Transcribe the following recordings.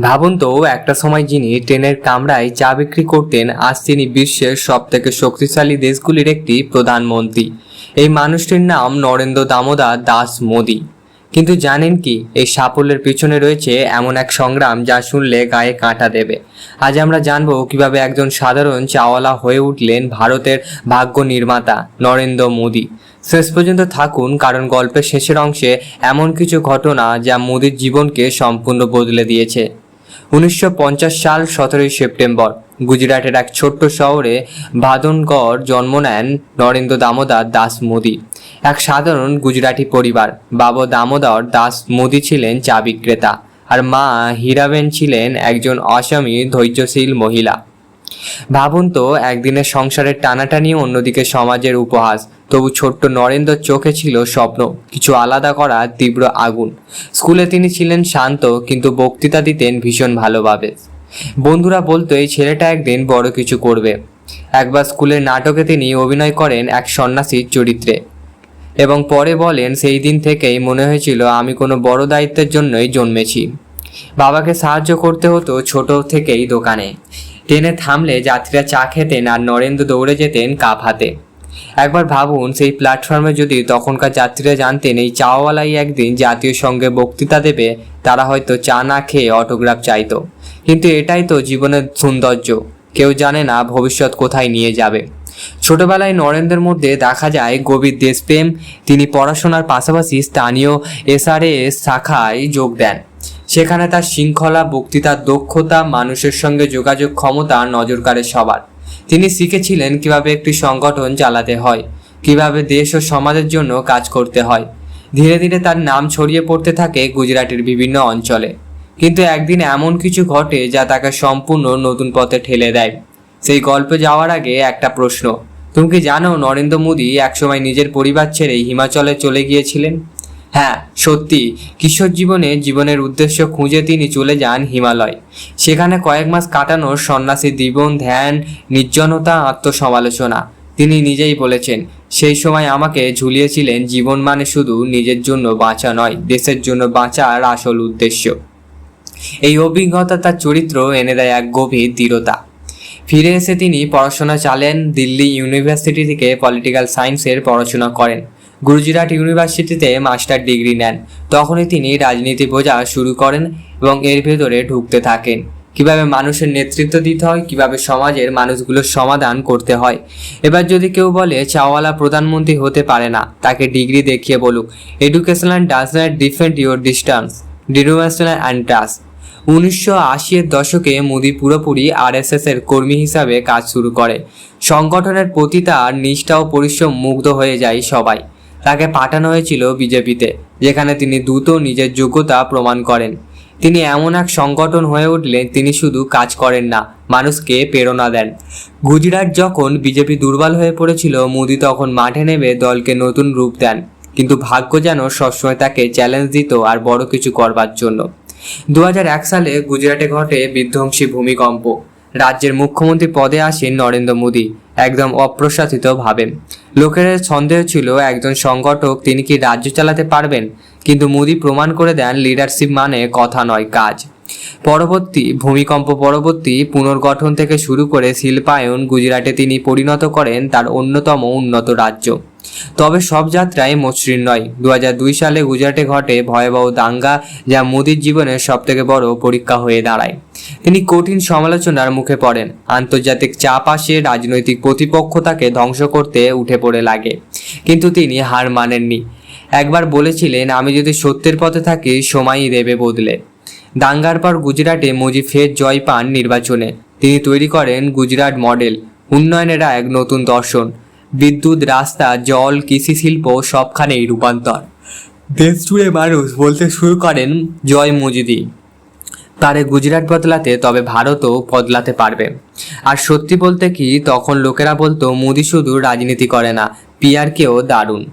ভাবুন তো, একটা সময় যিনি ট্রেনের কামরায় চা বিক্রি করতেন, আজ তিনি বিশ্বের সব থেকে শক্তিশালী দেশগুলির একটি প্রধানমন্ত্রী। এই মানুষটির নাম নরেন্দ্র দামোদর দাস মোদী। কিন্তু জানেন কি, এই সাফল্যের পিছনে রয়েছে এমন এক সংগ্রাম যা শুনলে গায়ে কাঁটা দেবে। আজ আমরা জানব কীভাবে একজন সাধারণ চাওয়ালা হয়ে উঠলেন ভারতের ভাগ্য নির্মাতা নরেন্দ্র মোদী। শেষ পর্যন্ত থাকুন, কারণ গল্পের শেষের অংশে এমন কিছু ঘটনা যা মোদীর জীবনকে সম্পূর্ণ বদলে দিয়েছে। উনিশশো পঞ্চাশ সাল সতেরোই সেপ্টেম্বর। গুজরাটের এক ছোট্ট শহরে ভাদনগড় জন্ম নেন নরেন্দ্র দামোদর দাস মোদী। এক সাধারণ গুজরাটি পরিবার। বাবা দামোদর দাস মোদী ছিলেন চা বিক্রেতা আর মা হীরাবেন ছিলেন একজন অসামী ধৈর্যশীল মহিলা। ভাবুন তো, একদিনের সংসারের টানাটানি অন্যদিকে সমাজের উপহাস। তবু ছোট্ট নরেন্দ্র চোখে ছিল স্বপ্ন, কিছু আলাদা করা তীব্র আগুন। স্কুলে তিনি ছিলেন শান্ত, কিন্তু বক্তৃতা দিতেন ভীষণ ভালোভাবে। বন্ধুরা বলতো, এই ছেলেটা একদিন বড় কিছু করবে। একবার স্কুলের নাটকে তিনি অভিনয় করেন এক সন্ন্যাসীর চরিত্রে। এবং পরে বলেন, সেই দিন থেকেই মনে হয়েছিল আমি কোনো বড় দায়িত্বের জন্যই জন্মেছি। বাবাকে সাহায্য করতে হতো ছোট থেকেই দোকানে। ট্রেনে থামলে যাত্রীরা চা খেতেন আর নরেন্দ্র দৌড়ে যেতেন কাপ হাতে। একবার ভাবুন, সেই প্ল্যাটফর্মে যদি তখনকার যাত্রীরা জানতেন এই চাওয়ালাই একদিন জাতীয় সঙ্গে বক্তৃতা দেবে, তারা হয়তো চা না খেয়ে অটোগ্রাফ চাইতো। কিন্তু এটাই তো জীবনের সৌন্দর্য। কেউ জানে না ভবিষ্যৎ কোথায় নিয়ে যাবে। ছোটবেলায় নরেন্দ্রের মধ্যে দেখা যায় গভীর দেশপ্রেম। তিনি পড়াশোনার পাশাপাশি স্থানীয় এসআরএস শাখায় যোগ দেন। সেখানে তার শৃঙ্খলা বক্তৃতার দক্ষতা, মানুষের সঙ্গে যোগাযোগ ক্ষমতা নজর কাড়ে সবার। তিনি শিখেছিলেন কীভাবে একটি সংগঠন চালাতে হয়, কীভাবে দেশ ও সমাজের জন্য কাজ করতে হয়। ধীরে ধীরে তার নাম ছড়িয়ে পড়তে থাকে গুজরাটের বিভিন্ন অঞ্চলে। কিন্তু একদিন এমন কিছু ঘটে যা তাকে সম্পূর্ণ নতুন পথে ঠেলে দেয়। সেই গল্পে যাওয়ার আগে একটা প্রশ্ন, তুমি কি জানো নরেন্দ্র মোদী একসময় নিজের পরিবার ছেড়ে হিমাচলে চলে গিয়েছিলেন? হ্যাঁ সত্যি। কিশোর জীবনে জীবনের উদ্দেশ্য খুঁজে তিনি চলে যান হিমালয়। সেখানে কয়েক মাস কাটানোর সন্ন্যাসী জীবন ধ্যান, নির্জনতা, আত্মসমালোচনা। তিনি নিজেই বলেছেন, সেই সময় আমাকে ঝুলিয়েছিলেন জীবন মানে শুধু নিজের জন্য বাঁচা নয়, দেশের জন্য বাঁচার আসল উদ্দেশ্য। এই অভিজ্ঞতা তার চরিত্র এনে দেয় এক গভীর দৃঢ়তা। ফিরে এসে তিনি পড়াশোনা চালেন, দিল্লি ইউনিভার্সিটি থেকে পলিটিক্যাল সায়েন্সের পড়াশোনা করেন। গুজরাট ইউনিভার্সিটিতে মাস্টার ডিগ্রি নেন। তখনই তিনি রাজনীতি বোঝা শুরু করেন এবং এর ভেতরে ঢুকতে থাকেন। কীভাবে মানুষের নেতৃত্ব দিতে হয়, কীভাবে সমাজের মানুষগুলোর সমাধান করতে হয়। এবার যদি কেউ বলে, চাওয়ালা প্রধানমন্ত্রী হতে পারে না, তাকে ডিগ্রি দেখিয়ে বলুক educational does not defend your distance denominational and task উনিশশো আশির দশকে মোদী পুরোপুরি আরএসএস এর কর্মী হিসাবে কাজ শুরু করে। সংগঠনের প্রতি তার নিষ্ঠা ও পরিশ্রম মুগ্ধ হয়ে যায় সবাই। তাকে পাঠানো হয়েছিল বিজেপিতে, যেখানে তিনি দ্রুত নিজের যোগ্যতা প্রমাণ করেন। তিনি এমন এক সংগঠন হয়ে উঠলেন, তিনি শুধু কাজ করেন না, মানুষকে প্রেরণা দেন। গুজরাট যখন বিজেপি দুর্বল হয়ে পড়েছিল, মোদি তখন মাঠে নেমে দলকে নতুন রূপ দেন। কিন্তু ভাগ্য যেন সবসময় তাকে চ্যালেঞ্জ দিত আর বড় কিছু করবার জন্য। দু হাজার এক সালে গুজরাটে ঘটে বিধ্বংসী ভূমিকম্প। রাজ্যের মুখ্যমন্ত্রী পদে আসেন নরেন্দ্র মোদী। একদম অপ্রশাসিত ভাবে। লোকের সন্দেহ ছিল, একজন সংগঠক তিনি কি রাজ্য চালাতে পারবেন? কিন্তু মোদী প্রমাণ করে দেন লিডারশিপ মানে কথা নয়, কাজ। পরবর্তী, ভূমিকম্প পরবর্তী পুনর্গঠন থেকে শুরু করে শিল্পায়ন গুজরাটে তিনি পরিণত করেন তার অন্যতম উন্নত রাজ্য। তবে সব যাত্রাই মসৃণ নয়। দু সালে গুজরাটে ঘটে ভয়াবহ দাঙ্গা যা মোদীর জীবনের সবথেকে বড় পরীক্ষা হয়ে দাঁড়ায়। তিনি কঠিন সমালোচনার মুখে পড়েন। আন্তর্জাতিক চাপ আসে, রাজনৈতিক প্রতিপক্ষ তাকে ধ্বংস করতে উঠে পড়ে লাগে। কিন্তু তিনি হার মানেননি। একবার বলেছিলেন, আমি যদি সত্যের পথে থাকি, সময়ই দেবে বদলে। দাঙ্গার পর গুজরাটে মুজি ফের জয় পান নির্বাচনে। তিনি তৈরি করেন গুজরাট মডেল, উন্নয়নের এক নতুন দর্শন। বিদ্যুৎ, রাস্তা, জল, কৃষি শিল্প সবখানেই রূপান্তর। দেশ জুড়ে মানুষ বলতে শুরু করেন জয় মুজিদি পারে গুজরাট বদলাতে তবে ভারতও বদলাতে পারবে। আর সত্যি বলতে কি, তখন লোকেরা বলতো, মোদি শুধু রাজনীতি করে না পিআরকেও দারুণ।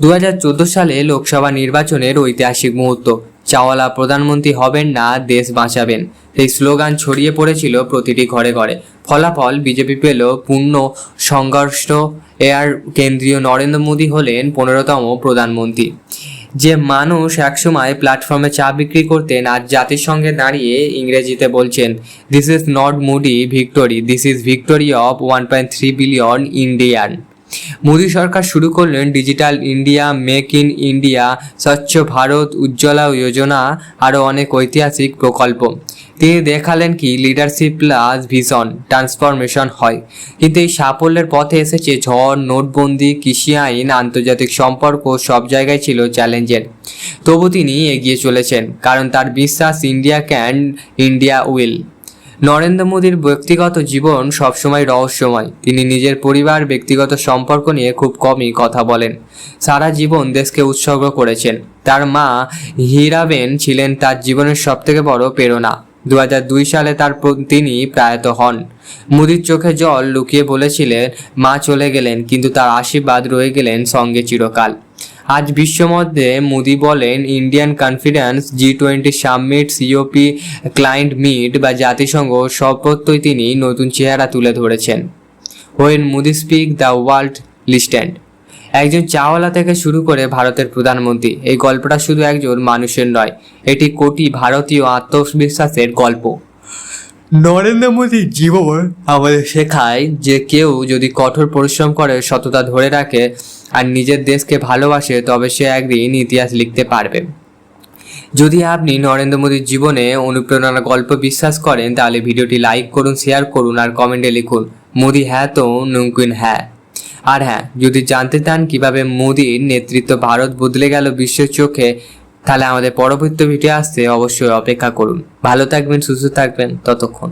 দু হাজার চোদ্দ সালে লোকসভা নির্বাচনের ঐতিহাসিক মুহূর্ত। চাওয়ালা প্রধানমন্ত্রী হবেন না, দেশ বাঁচাবেন। সেই স্লোগান ছড়িয়ে পড়েছিল প্রতিটি ঘরে ঘরে। ফলাফল বিজেপি পেল পূর্ণ সংঘর্ষ। এয়ার কেন্দ্রীয় নরেন্দ্র মোদী হলেন পনেরোতম প্রধানমন্ত্রী। যে মানুষ একসময় প্ল্যাটফর্মে চা বিক্রি করতেন, আজ জাতির সঙ্গে দাঁড়িয়ে ইংরেজিতে বলছেন this is not Modi victory this is victory of one point three billion Indian Modi সরকার শুরু করলেন digital India, make in India, স্বচ্ছ ভারত উজ্জ্বলা যোজনা আরও অনেক ঐতিহাসিক প্রকল্প। তিনি দেখালেন কি লিডারশিপ প্লাস ভিশন ট্রান্সফরমেশন হয়। কিন্তু এই সাফল্যের পথে এসেছে ঝড়, নোটবন্দি, কৃষি আইন, আন্তর্জাতিক সম্পর্ক, সব জায়গায় ছিল চ্যালেঞ্জের তবু তিনি এগিয়ে চলেছেন, কারণ তার বিশ্বাস India can India will Narendra মোদীর ব্যক্তিগত জীবন সবসময় রহস্যময়। তিনি নিজের পরিবার, ব্যক্তিগত সম্পর্ক নিয়ে খুব কমই কথা বলেন। সারা জীবন দেশকে উৎসর্গ করেছেন। তার মা হীরাবেন ছিলেন তার জীবনের সবথেকে বড় প্রেরণা। দু দুই সালে তার তিনি প্রয়াত হন। মুদির চোখে জল লুকিয়ে বলেছিলেন, মা চলে গেলেন, কিন্তু তার আশীর্বাদ রয়ে গেলেন সঙ্গে চিরকাল। আজ বিশ্বমধ্যে মোদি বলেন Indian confidence G twenty summit COP climate meet বা জাতিসংঘ সর্বত্রই তিনি নতুন চেহারা তুলে ধরেছেন। When Modi speak the world listened একজন চাওয়ালা থেকে শুরু করে ভারতের প্রধানমন্ত্রী, এই গল্পটা শুধু একজন মানুষের নয়, এটি কোটি ভারতীয় আত্মবিশ্বাসের গল্প। নরেন্দ্র মোদীর জীবন আমাদের শেখায় যে কেউ যদি কঠোর পরিশ্রম করে, সততা ধরে রাখে আর নিজের দেশকে ভালোবাসে, তবে সে একদিন ইতিহাস লিখতে পারবে। যদি আপনি নরেন্দ্র মোদীর জীবনে অনুপ্রেরণার গল্প বিশ্বাস করেন, তাহলে ভিডিওটি লাইক করুন, শেয়ার করুন আর কমেন্টে লিখুন, মোদি হ্যাঁ তো নমকিন হ্যাঁ। আর হ্যাঁ যদি জানতে চান কীভাবে মোদির নেতৃত্ব ভারত বদলে গেল বিশ্বের চোখে তাহলে আমাদের পরবর্তী ভিডিও আসতে অবশ্যই অপেক্ষা করুন। ভালো থাকবেন সুস্থ থাকবেন ততক্ষণ।